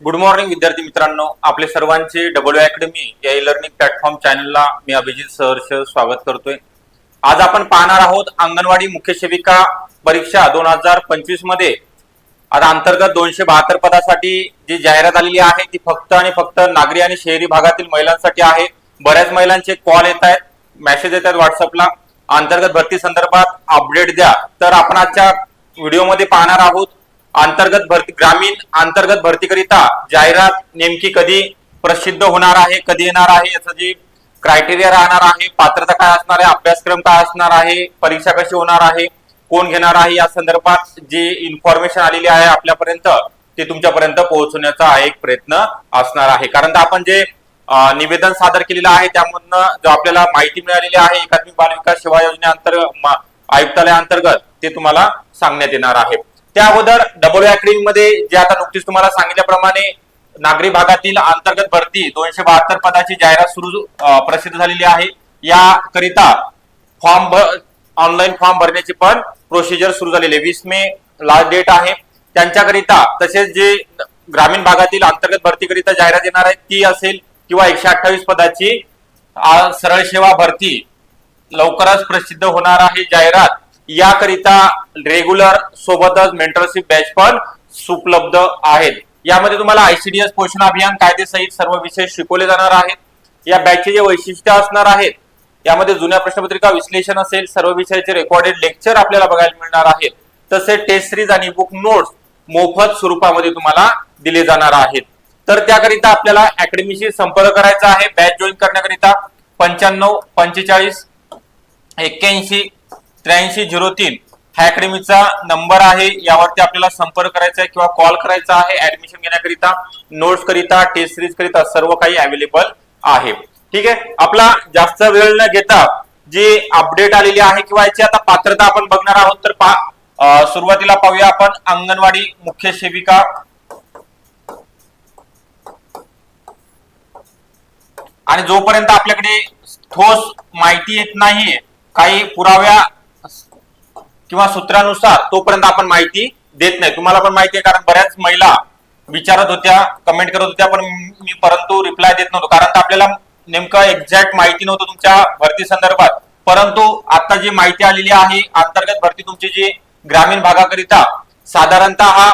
Good morning विद्यार्थी मित्रांनो. आपले सर्वांचे डब्ल्यू अकॅडमी या ई लर्निंग प्लॅटफॉर्म चॅनलला मी अभिजित सहर्ष स्वागत करतोय. आज आपण पाहणार आहोत अंगणवाडी मुख्य सेविका परीक्षा दोन हजार पंचवीसमध्ये. आता अंतर्गत दोनशे बहात्तर पदासाठी जी जाहिरात आलेली आहे ती फक्त आणि फक्त नागरी आणि शहरी भागातील महिलांसाठी आहे. बऱ्याच महिलांचे कॉल येत आहेत मेसेज येत आहेत व्हॉट्सअपला अंतर्गत भरती संदर्भात अपडेट द्या. तर आपण आजच्या व्हिडिओमध्ये पाहणार आहोत अंतर्गत भरती ग्रामीण अंतर्गत भरतीकरिता जाहिरात नेमकी कधी प्रसिद्ध होणार आहे कधी येणार आहे याचं जे क्रायटेरिया राहणार आहे पात्रता काय असणार आहे अभ्यासक्रम काय असणार आहे परीक्षा कशी होणार आहे कोण घेणार आहे या संदर्भात जी इन्फॉर्मेशन आलेली आहे आपल्यापर्यंत ते तुमच्यापर्यंत पोहोचवण्याचा एक प्रयत्न असणार आहे. कारण आपण जे निवेदन सादर केलेलं आहे त्यामधनं जो आपल्याला माहिती मिळालेली आहे एकात्मिक बाल विकास सेवा योजनेअंतर्गत आयुक्तालयाअंतर्गत ते तुम्हाला सांगण्यात येणार आहे. त्या अगोदर डबल अकॅडमी मध्ये जे आता नुकतीच तुम्हाला सांगितल्याप्रमाणे नागरी भागातील अंतर्गत भरती दोनशे बहात्तर पदाची जाहिरात सुरू प्रसिद्ध झालेली आहे. याकरिता फॉर्म ऑनलाईन फॉर्म भरण्याची पण प्रोसिजर सुरू झालेली आहे. वीस मे लास्ट डेट आहे. त्यांच्याकरिता तसेच जे ग्रामीण भागातील अंतर्गत भरतीकरिता जाहिरात येणार आहे ती असेल किंवा एकशे अठ्ठावीस पदाची सरळ सेवा भरती लवकरच प्रसिद्ध होणार आहे जाहिरात. याकरिता रेग्युलर सोबतच मेंटरशिप बॅच पण उपलब्ध आहेत. यामध्ये तुम्हाला आयसीडीएस पोषण अभियान कायदेसहित सर्व विषय शिकवले जाणार आहेत. या बॅचचे जे वैशिष्ट्य असणार आहेत यामध्ये जुन्या प्रश्नपत्रिका विश्लेषण असेल सर्व विषयाचे रेकॉर्डेड लेक्चर आपल्याला बघायला मिळणार आहेत. तसेच टेस्ट सिरीज आणि बुक नोट्स मोफत स्वरूपामध्ये तुम्हाला दिले जाणार आहेत. तर त्याकरिता आपल्याला अकॅडमीशी संपर्क करायचा आहे. बॅच जॉईन करण्याकरिता पंच्याण्णव पंचेचाळीस एक्क्याऐंशी त्र्याऐंशी झिरो तीन ह्या अकॅडमीचा नंबर आहे. यावरती आपल्याला संपर्क करायचा आहे किंवा कॉल करायचा आहे. ऍडमिशन घेण्याकरिता नोट्स करिता टेस्ट सिरीज करिता सर्व काही अवेलेबल आहे. ठीक आहे? आपला जास्त वेळ न घेता जी अपडेट आलेली आहे किंवा याची आता पात्रता आपण बघणार आहोत तर पा सुरुवातीला पाहूया आपण अंगणवाडी मुख्य सेविका. आणि जोपर्यंत आपल्याकडे ठोस माहिती येत नाहीये काही पुराव्या किंवा सूत्रानुसार तोपर्यंत आपण माहिती देत नाही. तुम्हाला पण माहिती आहे कारण बऱ्याच महिला विचारत होत्या कमेंट करत होत्या पण मी परंतु रिप्लाय देत नव्हतो. कारण आपल्याला नेमकं एक्झॅक्ट माहिती नव्हतं तुमच्या भरती संदर्भात. परंतु आता जी माहिती आलेली आहे अंतर्गत भरती तुमची जी ग्रामीण भागाकरिता साधारणतः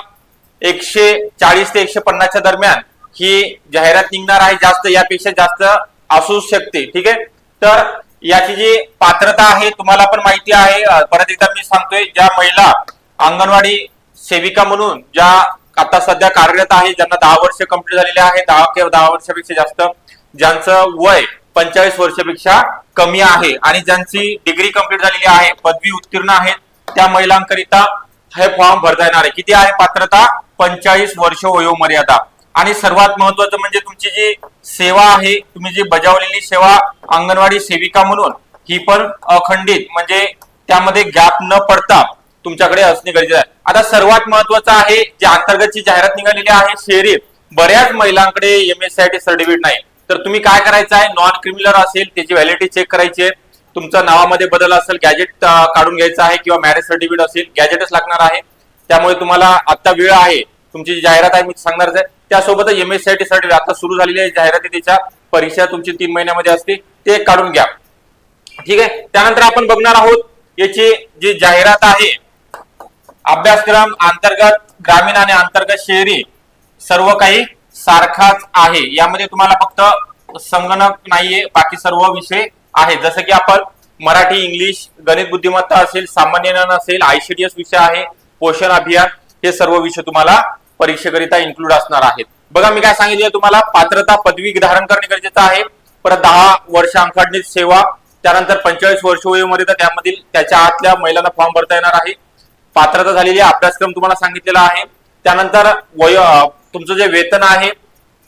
एकशे चाळीस ते एकशे पन्नासच्या दरम्यान ही जाहिरात निघणार आहे जास्त यापेक्षा जास्त असू शकते. ठीक आहे? तर याची जी पात्रता आहे तुम्हाला पण माहिती आहे. परत एकदा मी सांगतोय ज्या महिला अंगणवाडी सेविका म्हणून ज्या आता सध्या कार्यरत आहे ज्यांना दहा वर्ष कंप्लीट झालेले आहे दहा किंवा दहा वर्षापेक्षा जास्त ज्यांचं वय पंचेचाळीस वर्षापेक्षा कमी आहे आणि ज्यांची डिग्री कंप्लीट झालेली आहे पदवी उत्तीर्ण आहेत त्या महिलांकरिता हे फॉर्म भरता येणार आहे. किती आहे पात्रता? पंचेचाळीस वर्ष वयोमर्यादा. आणि सर्वात महत्वाचं म्हणजे तुमची जी सेवा आहे तुम्ही जी बजावलेली सेवा अंगणवाडी सेविका म्हणून ही पण अखंडित म्हणजे त्यामध्ये गॅप न पडता तुमच्याकडे असणे गरजेचं आहे. आता सर्वात महत्वाचं आहे जे अंतर्गतची जाहिरात निघालेली आहे शहरी बऱ्याच महिलांकडे M S C I T certificate नाही. तर तुम्ही काय करायचं आहे? नॉन क्रिमिनल असेल त्याची व्हॅलिडिटी चेक करायची आहे. तुमचा नावामध्ये बदल असेल गॅजेट काढून घ्यायचं आहे किंवा मॅरेज सर्टिफिकेट असेल गॅजेटच लागणार आहे. त्यामुळे तुम्हाला आता वेळ आहे. तुमची जी जाहिरात आहे मी सांगणारच आहे. त्यासोबत M S C I T certificate आता सुरू झालेली आहे. जाहिराती त्याच्या परीक्षा तुमची तीन महिन्यामध्ये असते. ते काढून घ्या. ठीक आहे? त्यानंतर आपण बघणार आहोत याची जी जाहिरात आहे अभ्यासक्रम अंतर्गत ग्रामीण आणि अंतर्गत शहरी सर्व काही सारखाच आहे. यामध्ये तुम्हाला फक्त संगणक नाहीये बाकी सर्व विषय आहे जसं की आपण मराठी इंग्लिश गणित बुद्धिमत्ता असेल सामान्य ज्ञान असेल आयसीडीएस विषय आहे पोषण अभियान हे सर्व विषय तुम्हाला परीक्षेकरिता इन्क्लूड असणार आहेत. बघा मी काय सांगितलं तुम्हाला? पात्रता पदवी धारण करणे गरजेचं आहे. परत दहा वर्ष अंखाडणीत सेवा त्यानंतर पंचेचाळीस वर्ष वयोमर्यादा त्यामधील त्याच्या आतल्या महिलांना फॉर्म भरता येणार आहे. पात्रता झालेली अभ्यासक्रम तुम्हाला सांगितलेला आहे. त्यानंतर वय तुमचं जे वेतन आहे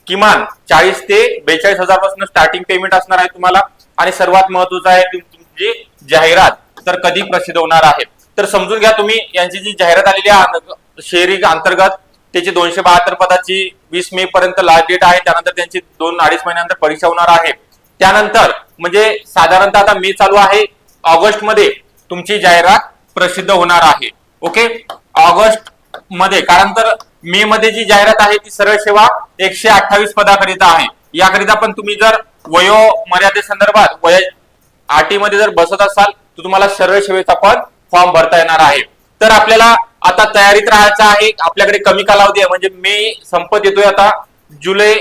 किमान चाळीस ते बेचाळीस हजारपासून स्टार्टिंग पेमेंट असणार आहे तुम्हाला. आणि सर्वात महत्वाचं आहे तुमची जाहिरात तर कधी प्रसिद्ध होणार आहे. तर समजून घ्या तुम्ही यांची जी जाहिरात आलेली आहे शहरी अंतर्गत त्याची दोनशे बहात्तर पदाची वीस मे पर्यंत लास्ट डेट आहे. त्यानंतर त्यांची दोन अडीच महिन्यानंतर परीक्षा होणार आहे. त्यानंतर म्हणजे साधारणतः आता मे चालू आहे. ऑगस्टमध्ये तुमची जाहिरात प्रसिद्ध होणार आहे. ओके? ऑगस्टमध्ये कारण तर मे मध्ये जी जाहिरात आहे ती सरळ सेवा एकशे अठ्ठावीस पदाकरिता आहे. याकरिता पण तुम्ही जर वयो मर्यादेसंदर्भात वय आटीमध्ये जर बसत असाल तर तुम्हाला सरळ सेवेचा पण फॉर्म भरता येणार आहे. तर आपल्याला आता तयारीत राहायचं आहे. आपल्याकडे कमी कालावधी आहे. म्हणजे मे संपत येतोय आता जुलै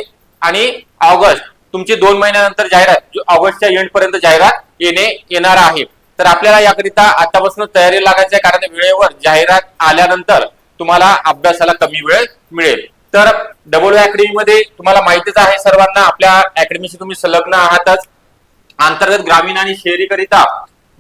आणि ऑगस्ट. तुमची दोन महिन्यानंतर जाहिरात ऑगस्टच्या एंड पर्यंत जाहिरात येणे येणार आहे. तर आपल्याला याकरिता आतापासून तयारी लागायची आहे कारण वेळेवर जाहिरात आल्यानंतर तुम्हाला अभ्यासाला कमी वेळ मिळेल. तर डबल अकॅडमी मध्ये तुम्हाला माहितीच आहे सर्वांना आपल्या अकॅडमीशी तुम्ही संलग्न आहातच. अंतर्गत ग्रामीण आणि शहरी करिता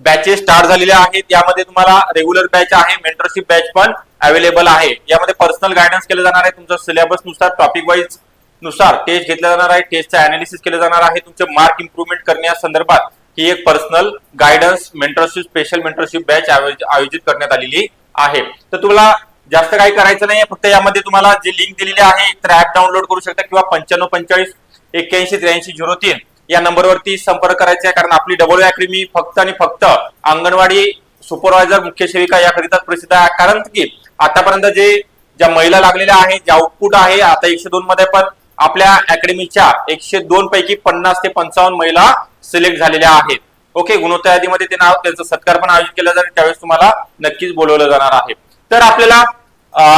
बॅचेस स्टार्ट झालेल्या आहेत. यामध्ये तुम्हाला रेग्युलर बॅच आहे मेंटरशिप बॅच पण अवेलेबल आहे. यामध्ये पर्सनल गायडन्स केलं जाणार आहे. तुमचा सिलेबसनुसार टॉपिक वाईज नुसार टेस्ट घेतला जाणार आहे. टेस्टचं अनालिसिस केलं जाणार आहे. तुमचे मार्क इम्प्रुव्हमेंट करण्यासंदर्भात ही एक personal guidance mentorship special mentorship batch आयोजित करण्यात आलेली आहे. तर तुम्हाला जास्त काही करायचं नाही फक्त यामध्ये तुम्हाला जे लिंक दिलेली आहे तर ऍप डाउनलोड करू शकता किंवा पंच्याण्णव पंचेचाळीस एक्क्याऐंशी त्र्याऐंशी झिरो तीन या नंबरवरती संपर्क करायचा आहे. कारण आपली डबल अकॅडमी फक्त आणि फक्त अंगणवाडी सुपरवायझर मुख्य सेविका याकरिताच प्रसिद्ध आहे. कारण की आतापर्यंत जे ज्या महिला लागलेल्या आहेत जे आउटपुट आहे आता एकशे दोन मध्ये पण आपल्या अकॅडमीच्या एकशे दोन पैकी पन्नास ते पंचावन्न महिला सिलेक्ट झालेल्या आहेत. ओके गुणवत्ता यादीमध्ये ते नाव त्यांचा सत्कार पण आयोजित केला जाईल त्यावेळेस तुम्हाला नक्कीच बोलवलं जाणार आहे. तर आपल्याला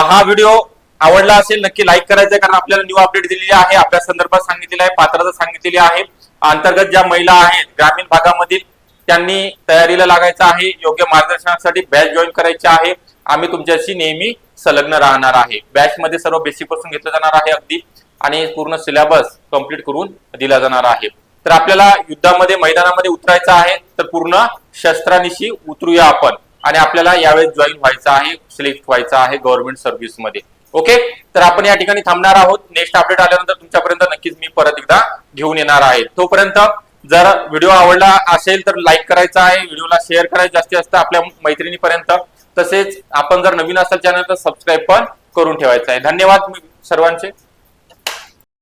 हा व्हिडिओ आवडला असेल नक्की लाईक करायचं आहे कारण आपल्याला न्यू अपडेट दिलेली आहे आपल्या संदर्भात सांगितलेली आहे पात्रता सांगितलेली आहे. अंतर्गत ज्या महिला आहेत ग्रामीण भागामधील त्यांनी तयारीला लागायचं आहे योग्य मार्गदर्शनासाठी बॅच जॉईन करायची आहे. आम्ही तुमच्याशी नेहमी संलग्न राहणार आहे. बॅच मध्ये सर्व बेसिकपासून घेतलं जाणार आहे अगदी. आणि पूर्ण सिलेबस कंप्लीट करून दिला जाणार आहे. तर आपल्याला युद्धामध्ये मैदानामध्ये उतरायचं आहे तर पूर्ण शस्त्रानिशी उतरूया आपण. आणि आपल्याला यावेळेस जॉईन व्हायचं आहे सिलेक्ट व्हायचं आहे गव्हर्नमेंट सर्व्हिसमध्ये. ओके तर आपण या ठिकाणी थांबणार आहोत. नेक्स्ट अपडेट आल्यानंतर तुमच्यापर्यंत नक्कीच मी परत एकदा घेऊन येणार आहे. तोपर्यंत जर व्हिडिओ आवडला असेल तर लाईक करायचा आहे व्हिडिओला शेअर करायचं जास्तीत जास्त आपल्या मैत्रिणीपर्यंत. तसेच आपण जर नवीन असाल चॅनल तर सबस्क्राईब पण करून ठेवायचं आहे. धन्यवाद सर्वांचे.